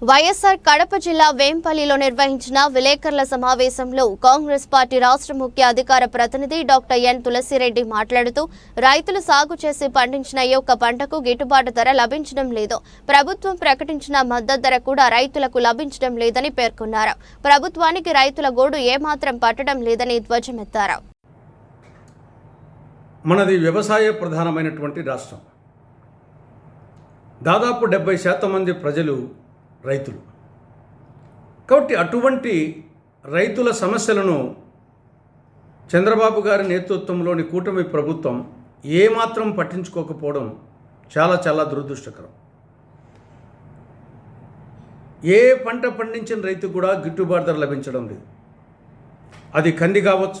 వైఎస్ఆర్ కడప జిల్లా వేంపల్లిలో నిర్వహించిన విలేకరుల సమావేశంలో కాంగ్రెస్ పార్టీ రాష్ట్ర ముఖ్య అధికార ప్రతినిధి డాక్టర్ ఎన్ తులసిరెడ్డి మాట్లాడుతూ రైతులు సాగు చేసి పండించిన ఏ ఒక్క పంటకు గిట్టుబాటు ధర లభించడం లేదు. ప్రభుత్వం ప్రకటించిన మద్దతు ధర కూడా రైతులకు లభించడం లేదని పేర్కొన్నారు. ప్రభుత్వానికి రైతుల గోడు ఏమాత్రం పట్టడం లేదని ధ్వజమెత్తారు. మనది వ్యవసాయ ప్రధానమైనటువంటి రాష్ట్రం. దాదాపు డెబ్బై శాతం మంది ప్రజలు రైతులు. కాబట్టి అటువంటి రైతుల సమస్యలను చంద్రబాబు గారి నేతృత్వంలోని కూటమి ప్రభుత్వం ఏమాత్రం పట్టించుకోకపోవడం చాలా చాలా దురదృష్టకరం. ఏ పంట పండించిన రైతు కూడా గిట్టుబాటు ధర లభించడం లేదు. అది కంది కావచ్చు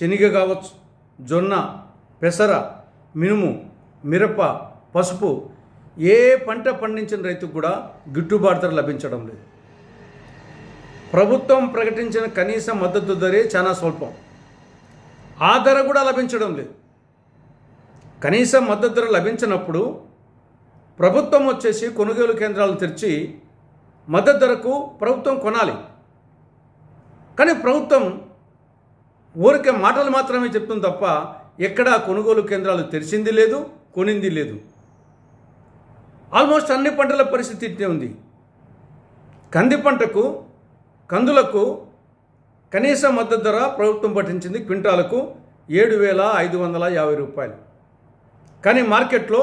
శనగ కావచ్చు జొన్న పెసర మినుము మిరప పసుపు ఏ పంట పండించిన రైతుకు కూడా గిట్టుబాటు ధర లభించడం లేదు. ప్రభుత్వం ప్రకటించిన కనీస మద్దతు ధరే చాలా స్వల్పం. ఆ ధర కూడా లభించడం లేదు. కనీస మద్దతు ధర లభించినప్పుడు ప్రభుత్వం వచ్చేసి కొనుగోలు కేంద్రాలు తెరిచి మద్దతు ధరకు ప్రభుత్వం కొనాలి. కానీ ప్రభుత్వం ఊరికే మాటలు మాత్రమే చెప్తుంది తప్ప ఎక్కడా కొనుగోలు కేంద్రాలు తెరిచింది లేదు కొనింది లేదు. ఆల్మోస్ట్ అన్ని పంటల పరిస్థితి ఇట్టే ఉంది. కంది పంటకు కందులకు కనీస మద్దతు ధర ప్రభుత్వం పఠించింది క్వింటాలకు ఏడు వేల ఐదు వందల యాభై రూపాయలు. కానీ మార్కెట్లో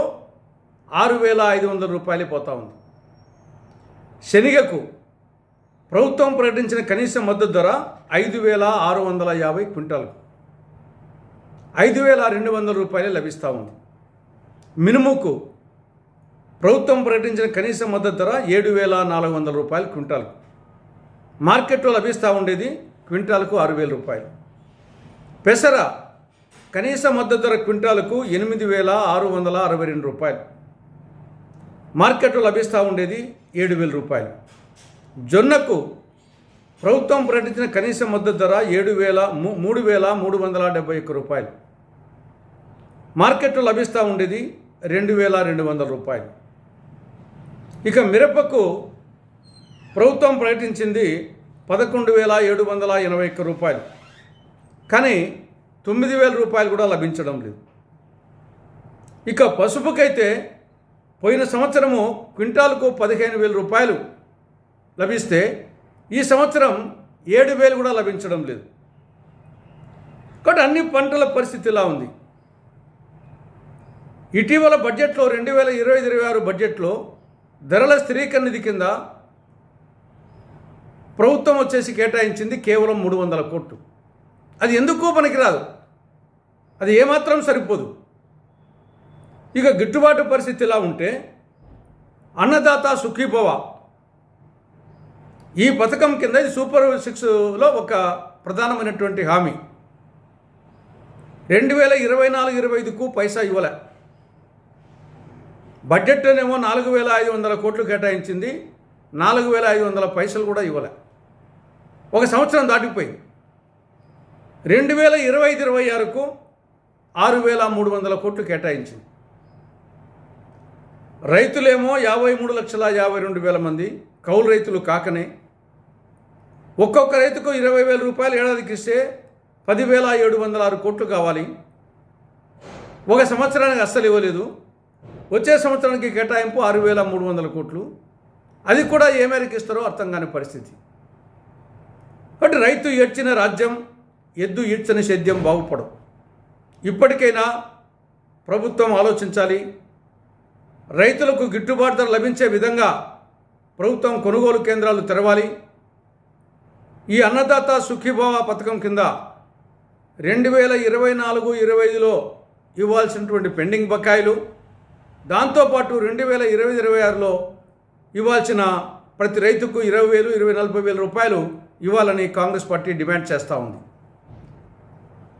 ఆరు వేల ఐదు వందల రూపాయలే పోతా ఉంది. శనగకు ప్రభుత్వం ప్రకటించిన కనీస మద్దతు ధర ఐదు వేల ఆరు వందల యాభై క్వింటాలకు. ఐదు వేల రెండు వందల రూపాయలే లభిస్తూ ఉంది. మినుముకు ప్రభుత్వం ప్రకటించిన కనీస మద్దతు ధర ఏడు వేల నాలుగు వందల రూపాయలు క్వింటాల్కు మార్కెట్లో లభిస్తూ ఉండేది క్వింటాల్కు ఆరు వేల రూపాయలు. పెసర కనీస మద్దతు ధర క్వింటాల్కు ఎనిమిది వేల ఆరు వందల అరవై రెండు రూపాయలు. మార్కెట్లో లభిస్తూ ఉండేది ఏడు వేల రూపాయలు. జొన్నకు ప్రభుత్వం ప్రకటించిన కనీస మద్దతు ధర ఏడు వేల మూ- మూడు వేల మూడు వందల డెబ్బై ఒక్క రూపాయలు. మార్కెట్లో లభిస్తూ ఉండేది రెండు వేల రెండు వందల రూపాయలు. ఇక మిరపకు ప్రభుత్వం ప్రకటించింది పదకొండు వేల ఏడు వందల ఎనభై ఒక్క రూపాయలు. కానీ తొమ్మిది వేల రూపాయలు కూడా లభించడం లేదు. ఇక పసుపుకైతే పోయిన సంవత్సరము క్వింటాల్కు పదిహేను వేల రూపాయలు లభిస్తే ఈ సంవత్సరం ఏడు వేలు కూడా లభించడం లేదు. కాబట్టి అన్ని పంటల పరిస్థితి ఇలా ఉంది. ఇటీవల బడ్జెట్లో రెండు వేల ఇరవై ఇరవై ఆరు బడ్జెట్లో ధరల స్థిరీకరణ నిధి కింద ప్రభుత్వం వచ్చేసి కేటాయించింది కేవలం మూడు వందల కోట్లు. అది ఎందుకు పనికిరాదు. అది ఏమాత్రం సరిపోదు. ఇక గిట్టుబాటు పరిస్థితి ఇలా ఉంటే అన్నదాత సుఖీభవ. ఈ పథకం కింద ఇది సూపర్ సిక్స్లో ఒక ప్రధానమైనటువంటి హామీ. రెండు వేల ఇరవై నాలుగు ఇరవై ఐదుకు పైసా ఇవ్వలే. బడ్జెట్లోనేమో నాలుగు వేల ఐదు వందల కోట్లు కేటాయించింది నాలుగు వేల ఐదు వందల పైసలు కూడా ఇవ్వలే. ఒక సంవత్సరం దాటిపోయింది. రెండు వేల ఇరవై ఐదు ఇరవై ఆరుకు ఆరు వేల మూడు వందల కోట్లు కేటాయించింది. రైతులేమో యాభై మూడు లక్షల యాభై రెండు వేల మంది కౌలు రైతులు కాకనే. ఒక్కొక్క రైతుకు ఇరవై వేల రూపాయలు ఏడాదికి ఇస్తే పదివేల ఏడు వందల ఆరు కోట్లు కావాలి. ఒక సంవత్సరానికి అస్సలు ఇవ్వలేదు. వచ్చే సంవత్సరానికి కేటాయింపు ఆరు వేల మూడు వందల కోట్లు. అది కూడా ఏ మేరకు ఇస్తారో అర్థం కాని పరిస్థితి. కాబట్టి రైతు ఏడ్చిన రాజ్యం ఎద్దు ఈడ్చిన సేద్యం బాగుపడవు. ఇప్పటికైనా ప్రభుత్వం ఆలోచించాలి. రైతులకు గిట్టుబాటు ధర లభించే విధంగా ప్రభుత్వం కొనుగోలు కేంద్రాలు తెరవాలి. ఈ అన్నదాత సుఖీభావ పథకం కింద రెండు వేల ఇరవై నాలుగు ఇరవై ఐదులో ఇవ్వాల్సినటువంటి పెండింగ్ బకాయిలు దాంతోపాటు రెండు వేల ఇరవై ఇరవై ఆరులో ఇవ్వాల్సిన ప్రతి రైతుకు ఇరవై వేలు ఇరవై నలభై వేల రూపాయలు ఇవ్వాలని కాంగ్రెస్ పార్టీ డిమాండ్ చేస్తూ ఉంది.